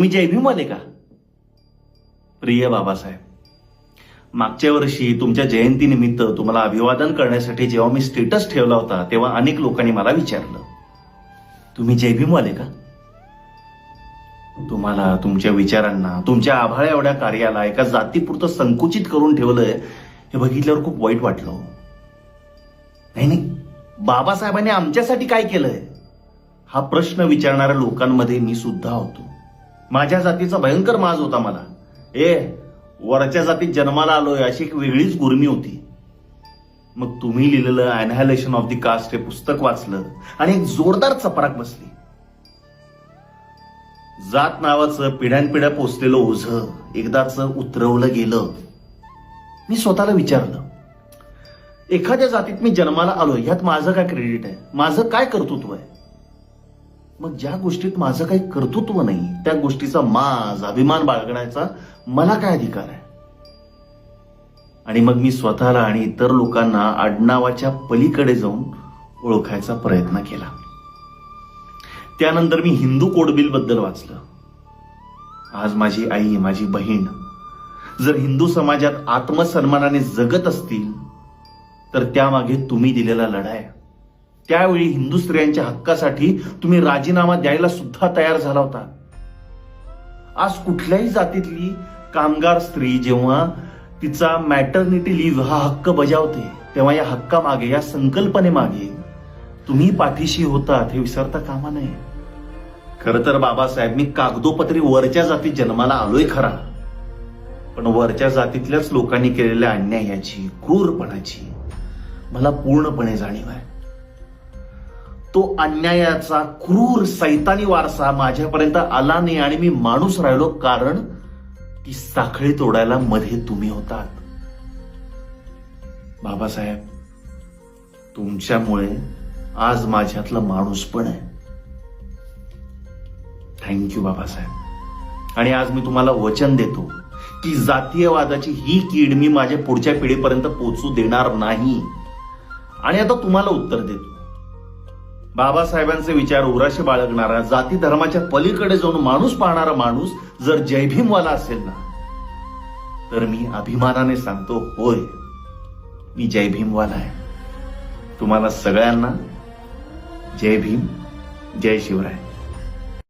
तुम्ही जय भीमवाले का? प्रिय बाबासाहेब मागच्या वर्षी तुमच्या जयंतीनिमित्त तुम्हाला अभिवादन करण्यासाठी जेव्हा मी स्टेटस ठेवला होता तेव्हा अनेक लोकांनी मला विचारलं तुम्ही जय भीमवाले का? तुम्हाला तुमच्या विचारांना तुमच्या आभाळ्या एवढ्या कार्याला एका जातीपुरतं संकुचित करून ठेवलंय हे बघितल्यावर खूप वाईट वाटलं हो. नाही नाही बाबासाहेबांनी आमच्यासाठी काय केलंय? हा प्रश्न विचारणाऱ्या लोकांमध्ये मी सुद्धा होतो. माझ्या जातीचा भयंकर माज होता मला. ए वरच्या जातीत जन्माला आलोय अशी एक वेगळीच गुरमी होती. मग तुम्ही लिहिलेलं अनहायलेशन ऑफ द कास्ट हे पुस्तक वाचलं आणि एक जोरदार चपराक बसली. जात नावाचं पिढ्यानपिढ्या पोचलेलं ओझ एकदाच उतरवलं गेलं. मी स्वतःला विचारलं एखाद्या जातीत मी जन्माला आलो ह्यात माझं काय क्रेडिट आहे? माझं काय कर्तृत्व आहे? मग ज्या गोष्टीत माझं काही कर्तृत्व नाही त्या गोष्टीचा माज अभिमान बाळगण्याचा मला काय अधिकार आहे? आणि मग मी स्वतःला आणि इतर लोकांना आडनावाच्या पलीकडे जाऊन ओळखायचा प्रयत्न केला. त्यानंतर मी हिंदू कोडबिलबद्दल वाचलं. आज माझी आई माझी बहीण जर हिंदू समाजात आत्मसन्मानाने जगत असतील तर त्यामागे तुम्ही दिलेला लढा आहे त्यावेळी हिंदू स्त्रियांच्या हक्कासाठी तुम्ही राजीनामा द्यायला सुद्धा तयार झाला होता. आज कुठल्याही जातीतली कामगार स्त्री जेव्हा तिचा मॅटर्निटी लिव्ह हा हक्क बजावते तेव्हा या हक्कामागे या संकल्पनेमागे तुम्ही पाठीशी होतात हे विसरता कामा नये. खर तर बाबासाहेब मी कागदोपत्री वरच्या जातीत जन्माला आलोय खरा. पण वरच्या जातीतल्याच लोकांनी केलेल्या अन्यायाची क्रूरपणाची मला पूर्णपणे जाणीव आहे. तो अन्यायाचा क्रूर सैतानी वारसा माझ्यापर्यंत आला नाही आणि मी माणूस राहिलो कारण ती साखळी तोडायला मध्ये तुम्ही होतात. बाबासाहेब तुमच्यामुळे आज माझ्यातला माणूस पण आहे. Thank you Babasaheb. आणि आज मी तुम्हाला वचन देतो की जातीयवादाची ही कीड मी माझ्या पुढच्या पिढीपर्यंत पोचू देणार नाही. आणि आता तुम्हाला उत्तर देतो. बाबासाहेबांचे विचार उराशी बाळगणारा जाती धर्माच्या पलीकडे जाऊन माणूस पाहणारा माणूस जर जयभीमवाला असेल ना तर मी अभिमानाने सांगतो होय मी जय भीमवाला आहे. तुम्हाला सगळ्यांना जय भीम जय शिवराय.